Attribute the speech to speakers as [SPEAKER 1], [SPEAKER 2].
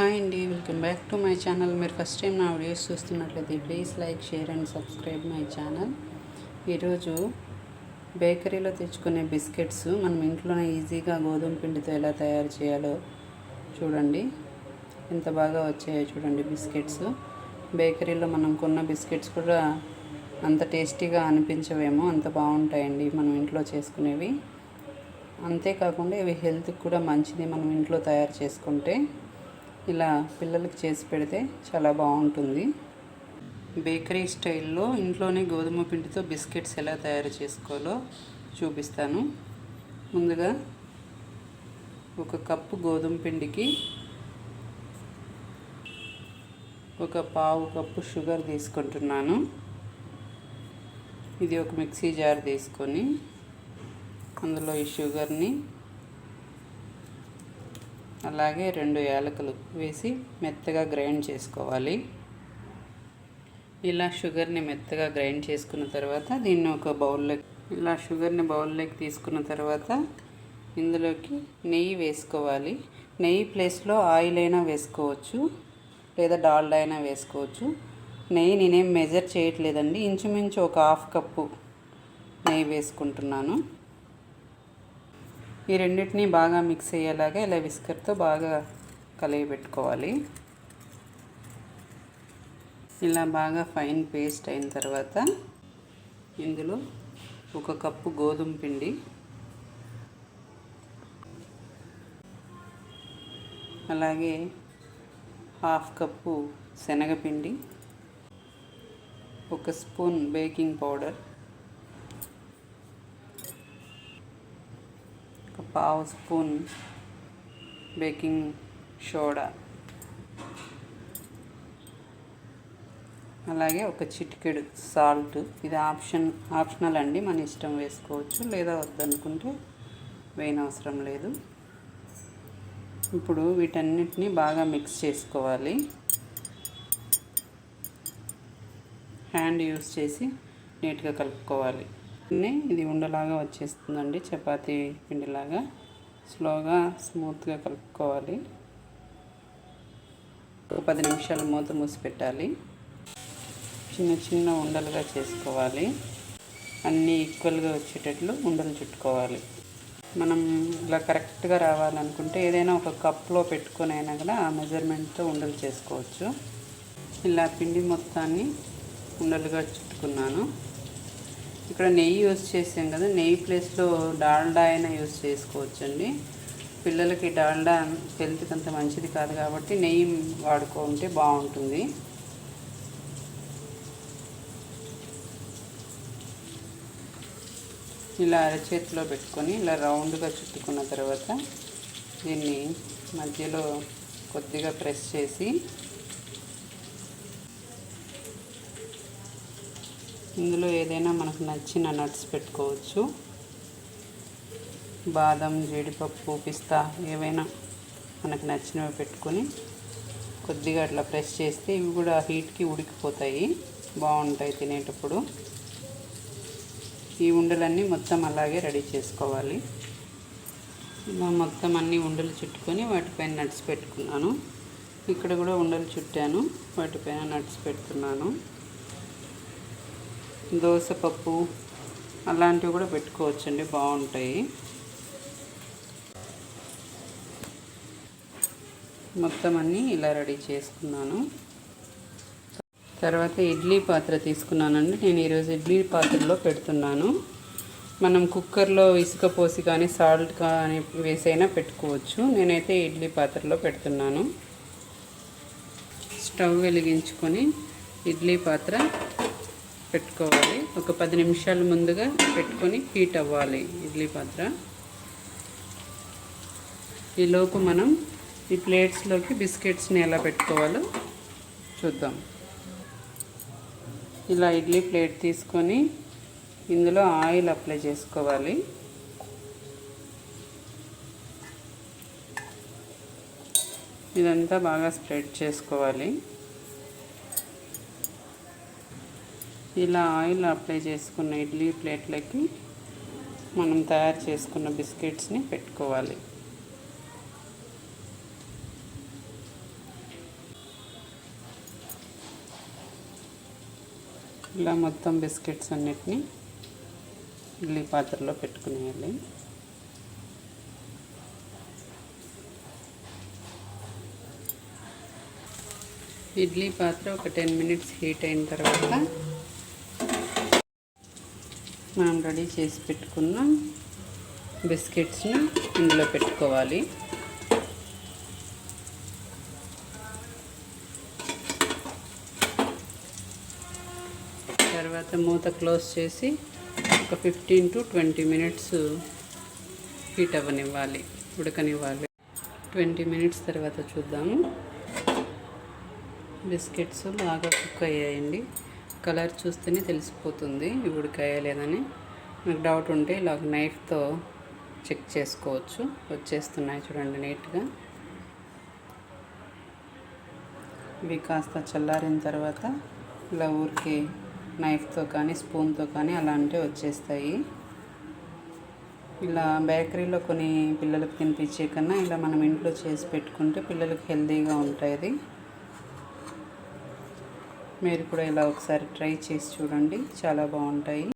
[SPEAKER 1] Hi అండి welcome back to my channel. మీరు first time నా వీడియోస్ చూస్తున్నట్లయితే please like share and subscribe my channel. ఈరోజు బేకరీలో తెచ్చుకునే బిస్కెట్స్ మనం ఇంట్లోనే ఈజీగా గోధుమ పిండితో ఎలా తయారు చేయాలో చూడండి. ఎంత బాగా వచ్చాయో చూడండి బిస్కెట్స్. బేకరీలో మనం కొన్న బిస్కెట్స్ కూడా అంత టేస్టీగా అనిపించవేమో అంత బాగుంటాయండి మనం ఇంట్లో చేసుకునేవి. అంతేకాకుండా ఇవి హెల్త్కి కూడా మంచిది మనం ఇంట్లో తయారు చేసుకుంటే. ఇలా పిల్లలకి చేసి పెడితే చాలా బాగుంటుంది. బేకరీ స్టైల్లో ఇంట్లోనే గోధుమ పిండితో బిస్కెట్స్ ఎలా తయారు చేసుకోవాలో చూపిస్తాను. ముందుగా ఒక కప్పు గోధుమ పిండికి ఒక పావు కప్పు షుగర్ తీసుకుంటున్నాను. ఇది ఒక మిక్సీ జార్ తీసుకొని అందులో ఈ షుగర్ని అలాగే రెండు యాలకులు వేసి మెత్తగా గ్రైండ్ చేసుకోవాలి. ఇలా షుగర్ని మెత్తగా గ్రైండ్ చేసుకున్న తర్వాత దీన్ని ఒక బౌల్లోకి ఇలా షుగర్ని బౌల్లోకి తీసుకున్న తర్వాత ఇందులోకి నెయ్యి వేసుకోవాలి. నెయ్యి ప్లేస్లో ఆయిల్ అయినా వేసుకోవచ్చు లేదా డాల్డా అయినా వేసుకోవచ్చు. నెయ్యి నేనేం మెజర్ చేయట్లేదండి. ఇంచుమించు ఒక హాఫ్ కప్పు నెయ్యి వేసుకుంటున్నాను. ఈ రెండింటిని బాగా మిక్స్ అయ్యేలాగా ఇలా విస్కర్తో బాగా కలిగిపెట్టుకోవాలి ఇలా బాగా ఫైన్ పేస్ట్ అయిన తర్వాత ఇందులో ఒక కప్పు గోధుమ పిండి అలాగే హాఫ్ కప్పు శనగపిండి ఒక స్పూన్ బేకింగ్ పౌడర్ పావు స్పూన్ బేకింగ్ సోడా. అలాగే ఒక చిటికెడు సాల్ట్. ఇది ఆప్షన్ ఆప్షనల్ అండి. మన ఇష్టం వేసుకోవచ్చు. లేదా వద్దనుకుంటే వేయనవసరం లేదు. ఇప్పుడు వీటన్నిటిని బాగా మిక్స్ చేసుకోవాలి. హ్యాండ్ యూస్ చేసి నీట్గా కలుపుకోవాలి. ఇది ఉండలాగా వచ్చేస్తుందండి. చపాతీ పిండిలాగా స్లోగా స్మూత్గా కలుపుకోవాలి. ఒక పది నిమిషాలు మూత మూసి పెట్టాలి. చిన్న చిన్న ఉండలుగా చేసుకోవాలి. అన్నీ ఈక్వల్గా వచ్చేటట్లు ఉండలు చుట్టుకోవాలి. మనం ఇలా కరెక్ట్గా రావాలనుకుంటే ఏదైనా ఒక కప్లో పెట్టుకొని అయినా కూడా ఆ మెజర్మెంట్తో ఉండలు చేసుకోవచ్చు. ఇలా పిండి మొత్తాన్ని ఉండలుగా చుట్టుకున్నాను. ఇక్కడ నెయ్యి యూస్ చేసాం కదా నెయ్యి ప్లేస్లో డాల్డా అయినా యూస్ చేసుకోవచ్చండి. పిల్లలకి డాల్డా హెల్త్కి అంత మంచిది కాదు కాబట్టి నెయ్యి వాడుకుంటే బాగుంటుంది. ఇలా అరచేతిలో పెట్టుకొని ఇలా రౌండ్గా చుట్టుకున్న తర్వాత దీన్ని మధ్యలో కొద్దిగా ప్రెస్ చేసి ఇందులో ఏదైనా మనకు నచ్చిన నట్స్ పెట్టుకోవచ్చు. బాదం జీడిపప్పు పిస్తా ఏవైనా మనకు నచ్చినవి పెట్టుకొని కొద్దిగా అట్లా ప్రెస్ చేస్తే ఇవి కూడా హీట్కి ఉడికిపోతాయి. బాగుంటాయి తినేటప్పుడు. ఈ ఉండలన్నీ మొత్తం అలాగే రెడీ చేసుకోవాలి. ఇలా మొత్తం అన్ని ఉండలు చుట్టుకొని వాటిపైన నట్స్ పెట్టుకున్నాను. ఇక్కడ కూడా ఉండలు చుట్టాను వాటిపైన నట్స్ పెడుతున్నాను దోసపప్పు అలాంటివి కూడా పెట్టుకోవచ్చండి బాగుంటాయి. మొత్తం అన్నీ ఇలా రెడీ చేసుకున్నాను. తర్వాత ఇడ్లీ పాత్ర తీసుకున్నానండి. నేను ఈరోజు ఇడ్లీ పాత్రలో పెడుతున్నాను. మనం కుక్కర్లో ఇసుక పోసి కానీ సాల్ట్ కానీ వేసైనా పెట్టుకోవచ్చు. నేనైతే ఇడ్లీ పాత్రలో పెడుతున్నాను. స్టవ్ వెలిగించుకొని ఇడ్లీ పాత్ర పెట్టుకోవాలి. ఒక పది నిమిషాలు ముందుగా పెట్టుకొని హీట్ అవ్వాలి ఇడ్లీ పాత్ర. ఈలోపు మనం ఈ ప్లేట్స్లోకి బిస్కెట్స్ని ఎలా పెట్టుకోవాలో చూద్దాం. ఇలా ఇడ్లీ ప్లేట్ తీసుకొని ఇందులో ఆయిల్ అప్లై చేసుకోవాలి. ఇదంతా బాగా స్ప్రెడ్ చేసుకోవాలి. ఇలా ఆయిల్ అప్లై చేసుకున్న ఇడ్లీ ప్లేట్లకి మనం తయారు చేసుకున్న బిస్కెట్స్ని పెట్టుకోవాలి. ఇలా మొత్తం బిస్కెట్స్ అన్నిటినీ ఇడ్లీ పాత్రలో పెట్టుకునేయాలి. ఇడ్లీ పాత్ర ఒక టెన్ మినిట్స్ హీట్ అయిన తర్వాత మనం రెడీ చేసి పెట్టుకున్న బిస్కెట్స్ని ఇందులో పెట్టుకోవాలి. తర్వాత మూత క్లోజ్ చేసి ఒక fifteen to twenty minutes heat అవ్వనివ్వాలి ఉడకనివ్వాలి. ట్వంటీ మినిట్స్ తర్వాత చూద్దాము. బిస్కెట్స్ బాగా కుక్ అయ్యాయండి. కలర్ చూస్తేనే తెలిసిపోతుంది ఇవి ఉడికాయా లేదని. మీకు డౌట్ ఉంటే ఇలా ఒక నైఫ్తో చెక్ చేసుకోవచ్చు. వచ్చేస్తున్నాయి చూడండి నీట్గా. ఇవి కాస్త చల్లారిన తర్వాత ఇలా ఊరికి నైఫ్తో కానీ స్పూన్తో కానీ అలాంటివి వచ్చేస్తాయి. ఇలా బేకరీలో కొన్ని పిల్లలకు తినిపించే కన్నా ఇలా మనం ఇంట్లో చేసి పెట్టుకుంటే పిల్లలకు హెల్తీగా ఉంటుంది మీరు కూడా ఇలా ఒకసారి ట్రై చేసి చూడండి. చాలా బాగుంటాయి.